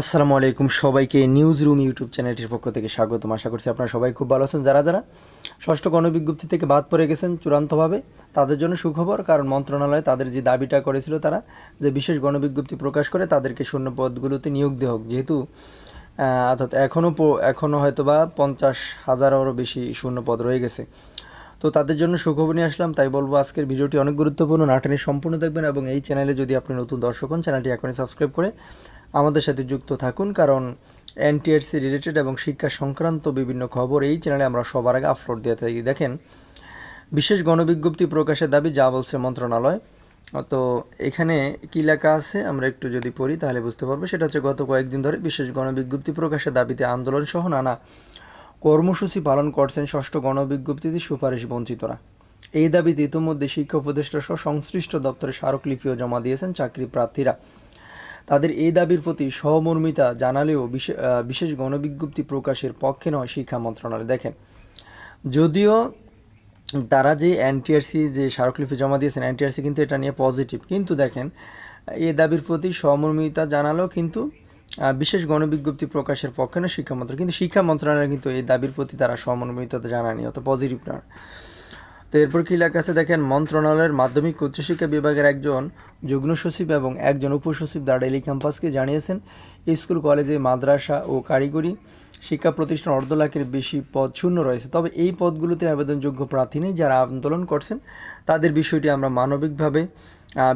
আসসালামু আলাইকুম সবাইকে নিউজ রুম ইউটিউব চ্যানেলটির পক্ষ থেকে স্বাগতম। আশা করছি আপনারা সবাই খুব ভালো আছেন। যারা যারা ষষ্ঠ গণবিজ্ঞপ্তি থেকে বাদ পড়ে গেছেন চূড়ান্তভাবে, তাদের জন্য সুখবর, কারণ মন্ত্রণালয় তাদের যে দাবিটা করেছিল তারা, যে বিশেষ গণবিজ্ঞপ্তি প্রকাশ করে তাদেরকে শূন্য পদগুলোতে নিয়োগ দেওয়া হোক। যেহেতু অর্থাৎ এখনও এখনও হয়তো বা পঞ্চাশ হাজারেরও বেশি শূন্য পদ রয়ে গেছে। তো তাদের জন্য সুখবর নিয়ে আসলাম। তাই বলব আজকের ভিডিওটি অনেক গুরুত্বপূর্ণ। নাটনে সম্পূর্ণ দেখবেন এবং এই চ্যানেলে যদি আপনি নতুন দর্শক হন, চ্যানেলটি এখনই সাবস্ক্রাইব করে আমাদের সাথে যুক্ত থাকুন, কারণ এনটিআরসি রিলেটেড এবং শিক্ষা সংক্রান্ত বিভিন্ন খবর এই চ্যানেলে আমরা সবার আগে আপলোড দিয়ে থাকি। দেখেন, বিশেষ গণবিজ্ঞপ্তি প্রকাশের দাবি, যা বলছে মন্ত্রণালয়। তো এখানে কী লেখা আছে? আমরা একটু যদি পড়ি, তাহলে বুঝতে পারব। সেটা হচ্ছে, গত কয়েকদিন ধরে বিশেষ গণবিজ্ঞপ্তি প্রকাশের দাবিতে আন্দোলন সহ নানা কর্মসূচি পালন করছেন ষষ্ঠ গণবিজ্ঞপ্তিতে সুপারিশ বঞ্চিতরা। এই দাবিতে ইতিমধ্যে শিক্ষা উপদেষ্টা সহ সংশ্লিষ্ট দপ্তরে স্মারকলিপিও জমা দিয়েছেন চাকরি প্রার্থীরা। তাদের এই দাবির প্রতি সহমর্মিতা জানালেও বিশে- বিশেষ গণবিজ্ঞপ্তি প্রকাশের পক্ষে নয় শিক্ষা মন্ত্রণালয়। দেখেন, যদিও তারা যে এনটিআরসি, যে স্মারকলিপি জমা দিয়েছেন, এনটিআরসি কিন্তু এটা নিয়ে পজিটিভ, কিন্তু দেখেন এই দাবির প্রতি সহমর্মিতা জানালেও কিন্তু বিশেষ গণবিজ্ঞপ্তি প্রকাশের পক্ষে না শিক্ষা মন্ত্রণালয়। কিন্তু শিক্ষা মন্ত্রণালয় কিন্তু এই দাবির প্রতি তারা সহমর্মিতা জানায়নি, অত পজিটিভ না তো এরপর কি লেখা আছে? দেখেন, মন্ত্রণালয়ের মাধ্যমিক উচ্চশিক্ষা বিভাগের একজন যুগ্ম সচিব এবং একজন উপসচিব দ্য ডেলি ক্যাম্পাসকে জানিয়েছেন, স্কুল, কলেজে, মাদ্রাসা ও কারিগরি শিক্ষা প্রতিষ্ঠান অর্ধ লাখের বেশি পদ শূন্য রয়েছে। তবে এই পদগুলোতে আবেদনযোগ্য প্রার্থী নেই যারা আন্দোলন করছেন। তাদের বিষয়টি আমরা মানবিকভাবে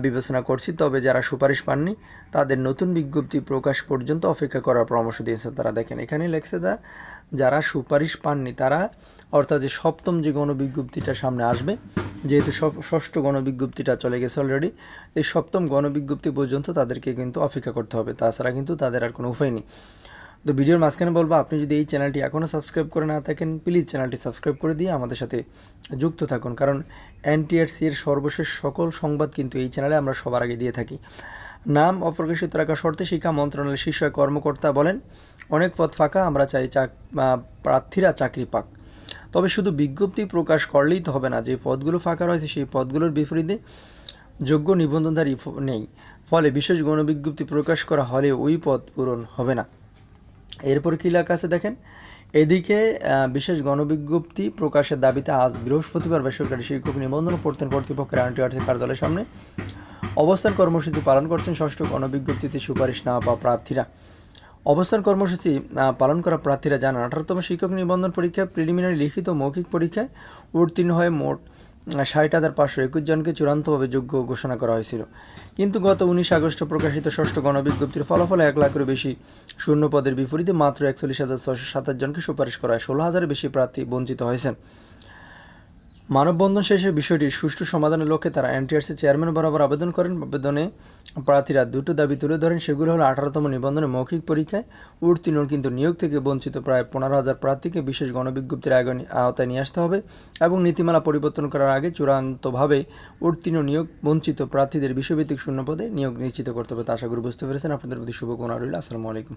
বিবেচনা করছি। তবে যারা সুপারিশ পাননি, তাদের নতুন বিজ্ঞপ্তি প্রকাশ পর্যন্ত অপেক্ষা করার পরামর্শ দিয়েছে তারা। দেখেন, এখানে লেখছে দা, যারা সুপারিশ পাননি, তারা অর্থাৎ যে সপ্তম যে গণবিজ্ঞপ্তিটা সামনে আসবে, যেহেতু ষষ্ঠ গণবিজ্ঞপ্তিটা চলে গেছে অলরেডি এই সপ্তম গণবিজ্ঞপ্তি পর্যন্ত তাদেরকে কিন্তু অপেক্ষা করতে হবে। তাছাড়া কিন্তু তাদের আর কোনো উপায় নেই। তো ভিডিওর মাঝখানে বলব, আপনি যদি এই চ্যানেলটি এখনও সাবস্ক্রাইব করে না থাকেন প্লিজ চ্যানেলটি সাবস্ক্রাইব করে দিয়ে আমাদের সাথে যুক্ত থাকুন। কারণ এনটিআরসি এর সর্বশেষ সকল সংবাদ কিন্তু এই চ্যানেলে আমরা সবার আগে দিয়ে থাকি। নাম অপ্রকাশিত রাখা শর্তে শিক্ষা মন্ত্রণালয়ের শীর্ষ কর্মকর্তা বলেন, অনেক পদ ফাঁকা, আমরা চাই চাক প্রার্থীরা চাকরি পাক। তবে শুধু বিজ্ঞপ্তি প্রকাশ করলেই তো হবে না, যে পদগুলো ফাঁকা রয়েছে সেই পদগুলোর বিপরীতে যোগ্য নিবন্ধনধারী নেই। ফলে বিশেষ গণবিজ্ঞপ্তি প্রকাশ করা হলে ওই পদ পূরণ হবে না। এরপর কী লেখা আছে দেখেন? এদিকে বিশেষ গণবিজ্ঞপ্তি প্রকাশের দাবিতে আজ বৃহস্পতিবার বেসরকারি শিক্ষক নিবন্ধন প্রত্যয়ন কর্তৃপক্ষের আনটিআরসি কার্যালয়ের সামনে অবস্থান কর্মসূচি পালন করছেন ষষ্ঠ গণবিজ্ঞপ্তিতে সুপারিশ না পাওয়া প্রার্থীরা। অবস্থান কর্মসূচি পালন করা প্রার্থীরা জানান, আঠারোতম শিক্ষক নিবন্ধন পরীক্ষায় প্রিলিমিনারি লিখিত মৌখিক পরীক্ষায় উত্তীর্ণ হয়ে মোট ষাট হাজার পাঁচশো একুশ জনকে চূড়ান্তভাবে যোগ্য ঘোষণা করা হয়েছিল। কিন্তু গত উনিশ আগস্ট প্রকাশিত ষষ্ঠ গণবিজ্ঞপ্তির ফলাফলে এক লাখেরও বেশি শূন্য পদের বিপরীতে মাত্র একচল্লিশ হাজার ছশো সাতাশ জনকে সুপারিশ করা হয় ষোলো হাজারের বেশি প্রার্থী বঞ্চিত হয়েছেন। মানববন্ধন শেষে বিষয়টির সুষ্ঠু সমাধানের লক্ষ্যে তারা এনটিআরসি চেয়ারম্যান বরাবর আবেদন করেন। আবেদনে প্রার্থীরা দুটো দাবি তুলে ধরেন, সেগুলো হলো আঠারোতম নিবন্ধনে মৌখিক পরীক্ষায় উত্তীর্ণ কিন্তু নিয়োগ থেকে বঞ্চিত প্রায় পনেরো হাজার প্রার্থীকে বিশেষ গণবিজ্ঞপ্তির আওতায় নিয়ে আসতে হবে এবং নীতিমালা পরিবর্তন করার আগে চূড়ান্তভাবে উত্তীর্ণ নিয়োগ বঞ্চিত প্রার্থীদের বিষয়ভিত্তিক শূন্যপদে নিয়োগ নিশ্চিত করতে হবে। তা আশা করি বুঝতে পেরেছেন। আপনাদের প্রতি শুভকামনা রইল। আসসালামু আলাইকুম।